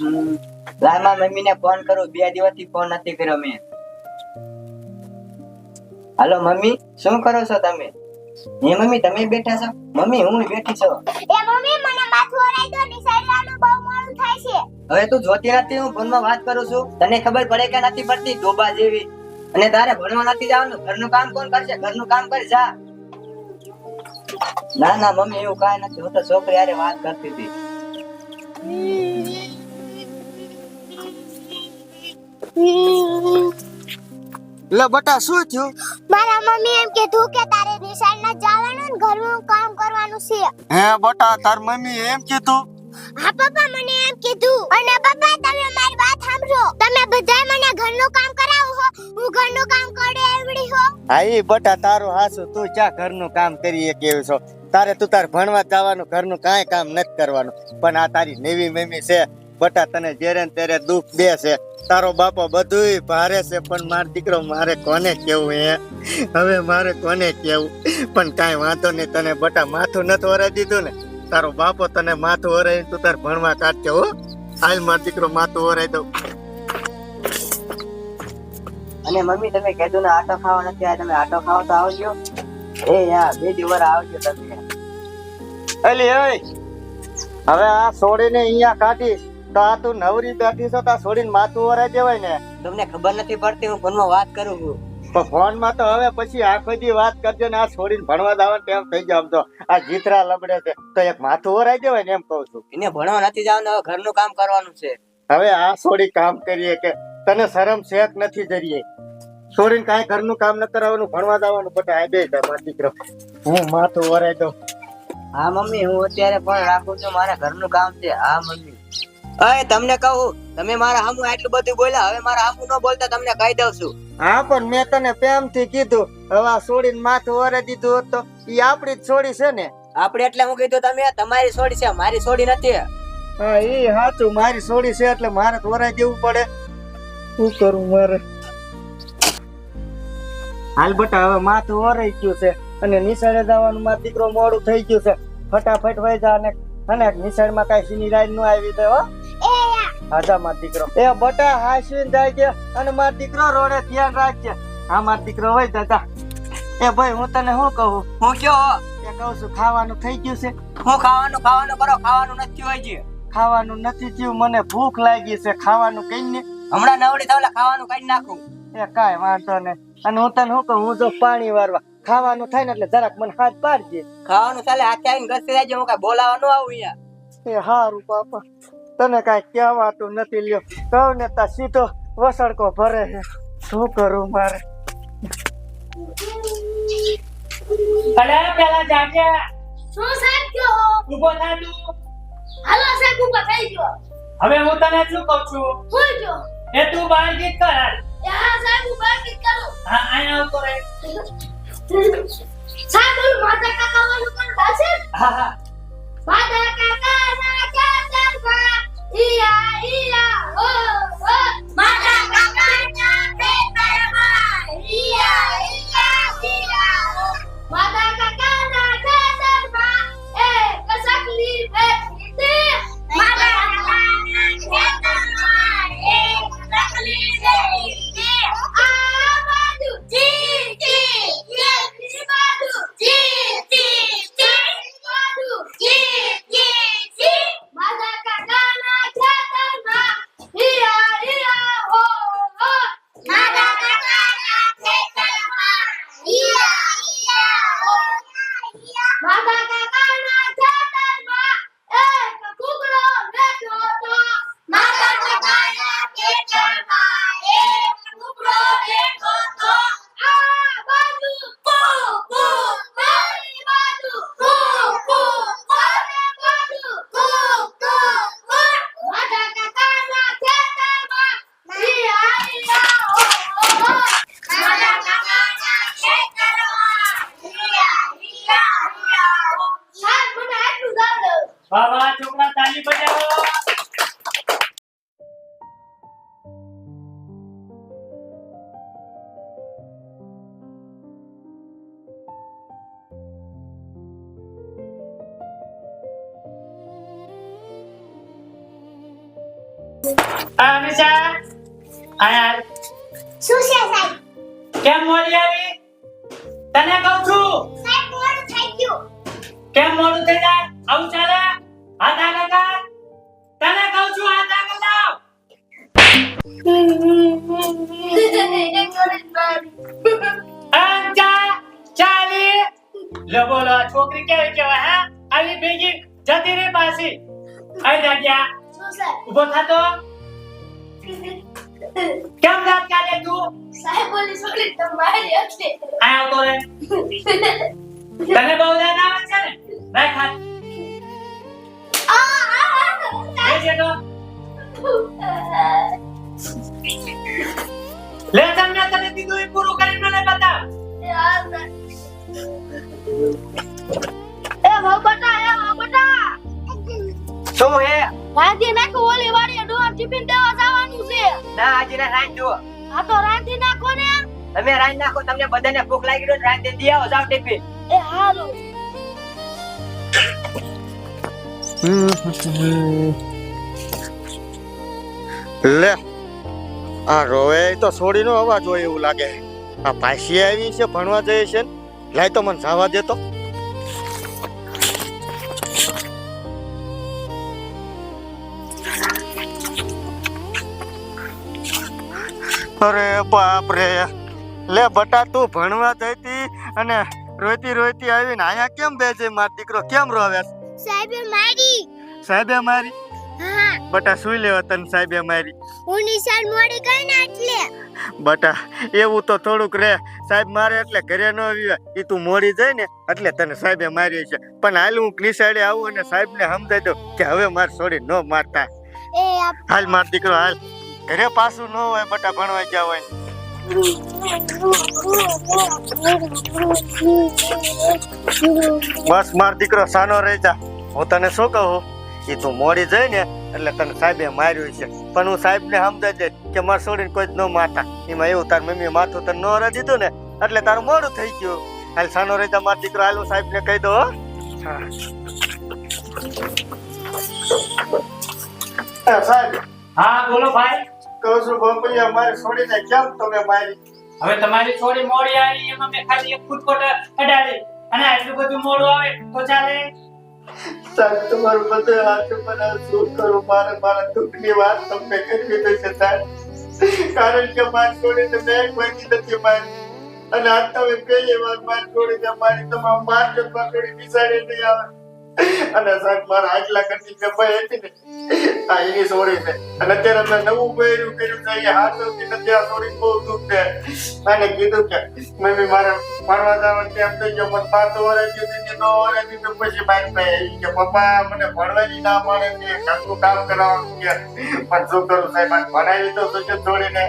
હમ. મમ્મીને ફોન કરું. બે દિવસથી ફોન નથી કર્યો મેં. હાલો મમ્મી શું કરો છો તમે? હે મમ્મી તમે બેઠા છો? મમ્મી હું બેઠી છું. એ મમ્મી મને માથું ઓરાઈ દો નિશાળવાનું બહુ મોડું થાય છે. હવે તું જોતી નથી હું ફોનમાં વાત કરું છું. તને ખબર પડે કે નથી પડતી? ડોબા જેવી. અને તારે ભણવા નથી જવાનું? ઘરનું કામ કોણ કરશે? ઘરનું કામ કર જા. ના ના મમ્મી એવું કાંઈ નથી. હું તો છોકરી યારે વાત કરતી હતી. લે બટા શું થયું? મારા મમ્મી એમ કીધું કે તારે નિશાળ ના જવાનું ને ઘરનું કામ કરવાનું છે. હે બટા તાર મમ્મી એમ કીધું? હા પપ્પા મને એમ કીધું. અને પપ્પા તમે મારી વાત સાંભળો. તમે બધાય મને ઘરનું કામ કરાવો હો. હું ઘરનું કામ કરે એવડી હો. હા એ બટા તારું હાસુ. તું ક્યાં ઘરનું કામ કરી કેવું છો? તારે તું તાર ભણવા જવાનું ઘરનું કાંઈ કામ નથી કરવાનું. પણ આ તારી નેવી મમ્મી છે. બટા તને જેરે ને તેરે દુઃખ દે છે. તારો બાપો બધુંય ભારે છે પણ માર દીકરો મારે કોને કેવું હે? હવે મારે કોને કેવું? પણ કાંઈ વાંધો નહીં તને બટા માથું નથી વરાઈ દીધું ને? તારો બાપો તને માથું ઓરાઈ તું તાર ભણવા કાઢજો હો. હાલ માર દીકરો માથું વરાઈ દઉં. અને મમ્મી તમે કીધું ને આટો ખાવા નથી આ તમે આટો ખાવા તો આવજો. એ યાર બે દિવસ આવજો તમે. અલી ઓય. હવે આ છોડીને અહીંયા કાઢી. તો આ તું નવરી બેઠી છો તો છોડીને માથું વરાઈ જવાય ને? તમને ખબર નથી પડતી હું ફોનમાં વાત કરું છું? પણ ફોનમાં તો હવે પછી આખો દી વાત કરજો ને આ છોડીને ભણવા દાવાનું ટેમ થઈ જાવ તો. આ જીતરા લબડે છે. તો એક માથું વરાઈ જવાય ને એમ કહું છું. એને ભણવા નથી જવાનું હવે ઘરનું કામ કરવાનું છે. હવે આ છોડી કામ કરીએ કે તને શરમ શેક નથી જરીએ? છોડીને કાંઈ ઘરનું કામ ન કરાવવાનું ભણવા જવાનું બધા આ બે જાય દીકરો. હું માથું વરાઈ દઉં. હા મમ્મી હું અત્યારે પણ રાખું છું મારે ઘરનું કામ છે. હા મમ્મી. અય તમને કહું તમે મારા હામું આટલું બધું બોલ્યા હવે મારા હામું ન બોલતા તમને કહી દઉં છું. હા પણ મેં તને પ્રેમથી કીધું હવે છોડીને માથું વરાઈ દીધું તો ઈ આપણી જ છોડી છે ને? આપણે એટલે હું કીધું તમે તમારી છોડી છે મારી છોડી નથી. હા ઈ હાચું મારી છોડી છે એટલે મારે તો વરાઈ દેવું પડે. શું કરું મારે? હાલ બટા હવે માથું વરાઈ ગયું છે અને નિશાળે જવાનું મારો દીકરો મોડું થઈ ગયું છે. ફટાફટ વહી જા અને અને નિશાળમાં કાંઈ સીની રાઈડનું આવી દે હો. એ માર દીકરો. એ બટા હાસવીન જાય છે અને માર દીકરો રોડે ધ્યાન રાખજે. હા માર દીકરો હોય જા. એ ભાઈ હું તને શું કહું? હું કયો? એ કહું છું ખાવાનું થઈ ગયું છે. હું ખાવાનું ખાવાનું કરો ખાવાનું નથી હોય છે ખાવાનું નથી થયું મને ભૂખ લાગી છે ખાવાનું કઈ ને. હમણાં નવડી થાવલા ખાવાનું કઈ નાખું. એ કાંઈ વાંધો નહીં. અને હું તને શું કહું? હું જો પાણી વારવા. ખાવાનું થાય ને એટલે જરાક મને હાથ પાડજે. ખાવાનું ચાલે હાથે આવીને ઘસી જાય હું કઈ બોલાવાનું આવું અહીંયા. એ હારું પાપા. તને કાંઈ કહેવાતું નથી લ્યો. કહું ને તા સીધો વસડકો ભરે છે. શું કરું મારે? પેલા શું સાહેબ કયો ઊભો થા તું. હાલો સાહેબ ઉપર થઈ ગયો. હવે હું તને શું કહું છું? હું ગયો એ તું બહાર ગીત કર હા સાહેબ હું બાર કીધું કરું. હા અહીંયા આવતો રહે. સાહેબ માતા કાકા વાળું પણ હા હા માતા કાકા વાહ છોકરા તાલી બજાવો. અમિશા આયા શું છે કેમ મોડી આવી? તને કહું છું. કેમ મોડું થઈ જાય? આવું ચાલે? હાથ આગળ કર તને કહું છું હાથ આગળ લાવ અંજા ચાલી લે બોલો આ છોકરી કેવી કહેવાય હા આવી ભેગી જતી રે પાછી આઈ જાગ્યા શું સર ઊભો થાતો કેમ દાંત કાઢે તું સાહેબ બોલી છોકરી તમારી હશે આ આવતો રે તને બહુ દાંત આવે છે ને રાખ હાથ લે તમને તને કીધું એ પૂરું કરીને મને બતાવ એ બાબટા એ બાબટા શું હે? રાંધી નાખો ઓલી વાળી ડોર ટિફિન દેવા જવાનું છે. ના આજે ના રાંધ જુઓ. આ તો રાંધી નાખો ને. તમે રાંધ નાખો તમને બધાને ભૂખ લાગી ગયો રાંધ દે. આવો જાવ ટિફિન. એ હાલો. લે. આ રોવે તો છોડીનો અવાજ હોય એવું લાગે. આ પાછી આવી છે ભણવા જઈએ છે લાય તો મને જવા દેતો અરે બાપ રે. લે બટા તું ભણવા જઈતી અને રોતી રોતી આવીને અહીંયા કેમ બેસે? મારો દીકરો કેમ રોવે સાહેબે મારી. સાહેબે મારી. બટા સુઈ લેવા તને સાહેબે મારી? હું નિશાન મોડી ગઈ ને એટલે બટા એવું તો થોડુંક રે. સાહેબ મારે એટલે ઘરે ન આવ્યા. એ તું મોડી જાય ને એટલે તને સાહેબે મારી છે. પણ હાલ હું નિશાળે આવું અને સાહેબને સમજાઈ દઉં કે હવે માર છોડી ન મારતા. હાલ માર દીકરો હાલ. ઘરે પાછું ન હોય બટા ભણવા ગયા હોય. બસ માર દીકરો સાનો રહી જા. હું તને શું કહું? એ તું મોડી જાય ને એટલે તને સાહેબે માર્યું છે. પણ હું સાહેબને સમજાઈ દે કે માર છોડીને કોઈ જ ન માતા એમાં એવું તાર મમ્મીએ માથું તને ન રહી દીધું ને એટલે તારું મોડું થઈ ગયું. હાલ સાનો રહી જા માર દીકરો હાલ સાહેબને કહી. એ સાહેબ. હા બોલો ભાઈ. કહું છું બાપૈયા મારી છોડીને કેમ તમે મારી? હવે તમારી છોડી મોડી આવી એમાં મેં ખાલી એક ફૂટકોટ અડાડી. અને આટલું બધું મોડું આવે તો ચાલે? તમારું બધું હાથ પર આ શું કરું. મારે મારા દુઃખની વાત તમને કરવી પડશે સાહેબ. કારણ કે મારી છોડીને મેં નથી મારી. અને આજ તમે પહેલી વાર મારી છોડીને મારી તમામ માર્કેટ પકડી બિસાડી નહીં આવે અને સાહેબ, મારા આટલા કરતી કપાઈ હતી ને, આ એની સોરી છે. અને અત્યારે મેં નવું પહેર્યું કર્યું છે એ નથી, આ છોડી બહુ દુઃખ છે. અને કીધું કે, મમ્મી, મારે ભણવા જવાનું કેમ થઈ ગયો પણ પાંચ વરે દીધી કે નો વર્ષ દીધું પછી બાઈક પાસે આવી કે પપ્પા મને ભણવાની ના મળે છે, ઘરનું કામ કરાવવાનું કે પણ શું કરું સાહેબ ભણાવી તો સુજે છોડીને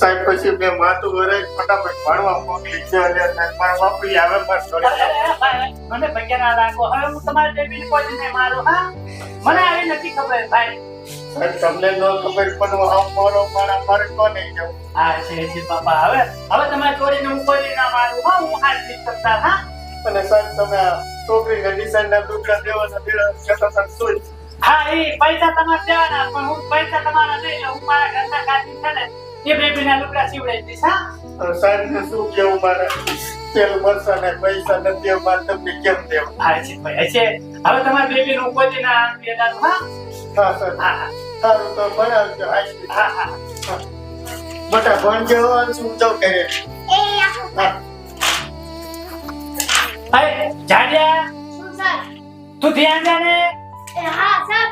સાહેબ, પછી મેં માથું વરાય ફટાફટ ભણવા મોકલી છે, અને મારા બાપુએ હવે મારે છોડી મને ના રાખો હવે હું તમારી બેબીને કોઈ નહીં મારું હા? મને આવી નથી ખબર ભાઈ. તમને ન ખબર પણ આમ મારો મારા મારે કોને જવું હા છે છે બાપા. હવે હવે તમારી છોડીને હું કોઈ ના મારું હા? હું હાલ નહીં શકતા હા? અને સાહેબ તમે દેવાના દેવા જતા હતા શું? હા એ પૈસા તમારે દેવાના પણ હું પૈસા તમારા નહીં. હું મારા ઘરના કાઢી છે ને એ બેબીના લુગડા સીવડાવી દઈશ હા? સર શું કેવું મારે? તેલ મરસા ને પૈસા નથી અમારે તમને કેમ દેવું? હા છે ભાઈ. છે. હવે તમારી બેબીનું કોઈ ના દેવાનું હા? હા સર. હા હા. સારું તો ભણાવજો હા. હા બટા ભણજો અને શું જાવ કરે? એ આપો હા. અરે જાડિયા તું ધ્યાન જાને હા સર